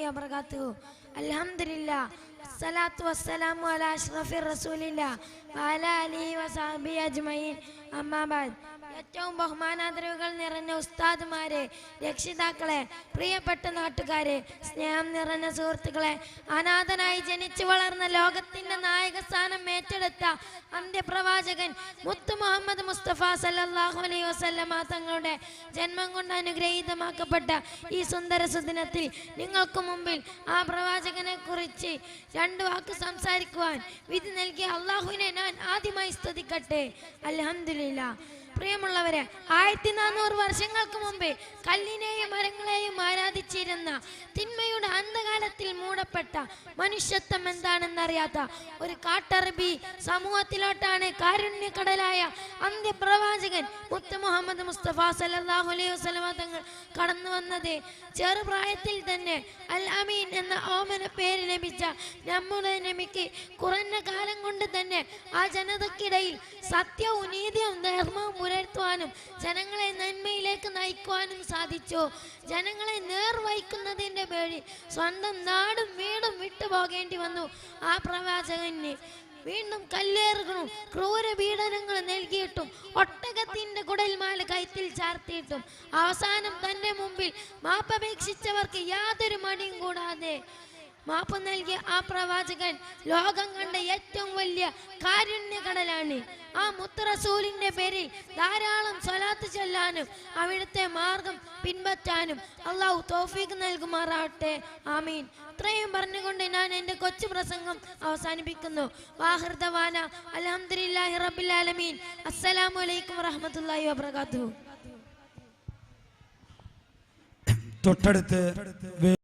വബറകാതുഹു അൽഹംദുലില്ലാ. അസ്സലാത്തു വസ്സലാമു അലാ അഷ്റഫിർ റസൂലില്ലാ. വഅലാ ആലിഹി وصحبه അജ്മഈൻ. അമ്മാ ബഅദ് ഏറ്റവും ബഹുമാനാദരവുകൾ നിറഞ്ഞ ഉസ്താദുമാരെ രക്ഷിതാക്കളെ പ്രിയപ്പെട്ട നാട്ടുകാരെ സ്നേഹം നിറഞ്ഞ സുഹൃത്തുക്കളെ അനാഥനായി ജനിച്ചു വളർന്ന ലോകത്തിന്റെ നായക സ്ഥാനം ഏറ്റെടുത്ത അന്ത്യപ്രവാചകൻ മുത്തു മുഹമ്മദ് മുസ്തഫ സല്ലല്ലാഹു അലൈഹി വസല്ലമ തങ്ങളുടെ ജന്മം കൊണ്ട് അനുഗ്രഹീതമാക്കപ്പെട്ട ഈ സുന്ദര സുദിനത്തിൽ നിങ്ങൾക്ക് മുമ്പിൽ ആ പ്രവാചകനെ കുറിച്ച് രണ്ട് വാക്ക് സംസാരിക്കുവാൻ വിധി നൽകിയ അള്ളാഹുവിനെ ഞാൻ ആദ്യമായി സ്തുതിക്കട്ടെ. അൽഹംദുലില്ലാ പ്രിയമുള്ളവരെ ആയിരത്തി നാനൂറ് വർഷങ്ങൾക്ക് മുമ്പേ കല്ലിനെയും മരങ്ങളെയും ആരാധിച്ചിരുന്ന തിന്മയുടെ അന്ധകാലത്തിൽ മൂടപ്പെട്ട മനുഷ്യത്വം എന്താണെന്നറിയാത്ത ഒരു കാട്ടറബി സമൂഹത്തിലോട്ടാണ് കാരുണ്യക്കടലായ അന്ത്യപ്രവാചകൻ മുത്ത മുഹമ്മദ് മുസ്തഫ സല്ലല്ലാഹു അലൈഹി വസല്ലമ തങ്ങൾ കടന്നു വന്നത്. ചെറുപ്രായത്തിൽ തന്നെ അൽ അമീൻ എന്ന ഓമന പേര് ലഭിച്ച നമ്മുടെ നബിക്ക് കുറഞ്ഞ കാലം കൊണ്ട് തന്നെ ആ ജനതക്കിടയിൽ സത്യവും നീതിയും ധർമ്മവും പുലർത്തുവാനും ജനങ്ങളെ നന്മയിലേക്ക് നയിക്കുവാനും സാധിച്ചു. ജനങ്ങളെ നേർവഹിക്കുന്നതിന്റെ പേരിൽ സ്വന്തം നാടും വീടും വിട്ടുപോകേണ്ടി വന്നു. ആ പ്രവാചകന് വീണ്ടും കല്ലേറുകളും ക്രൂര പീഡനങ്ങൾ നൽകിയിട്ടും ഒട്ടകത്തിന്റെ കുടൽമാല കൈത്തിൽ ചാർത്തിയിട്ടും അവസാനം തന്റെ മുമ്പിൽ മാപ്പപേക്ഷിച്ചവർക്ക് യാതൊരു മടിയും കൂടാതെ മാപ്പ് നൽകിയ ആ പ്രവാചകൻ ലോകം കണ്ട ഏറ്റവും വലിയ കാരുണ്യകടലാണ്. ആ മുത്തറസൂലിന്റെ പേരിൽ ധാരാളം സ്വലാത്ത് ചെല്ലാനും അവിടുത്തെ മാർഗം പിൻപറ്റാനും അള്ളാഹു തോഫീക്ക് നൽകുമാറാവട്ടെ. ആമീൻ. ഇത്രയും പറഞ്ഞുകൊണ്ട് ഞാൻ എന്റെ കൊച്ചു പ്രസംഗം അവസാനിപ്പിക്കുന്നു. വാഹൃദവാന അലഹദില്ലാഹി അസ്സലാമു അലൈക്കും വറഹ്മത്തുള്ളാഹി വബറകാതുഹു. തൊട്ടടുത്ത്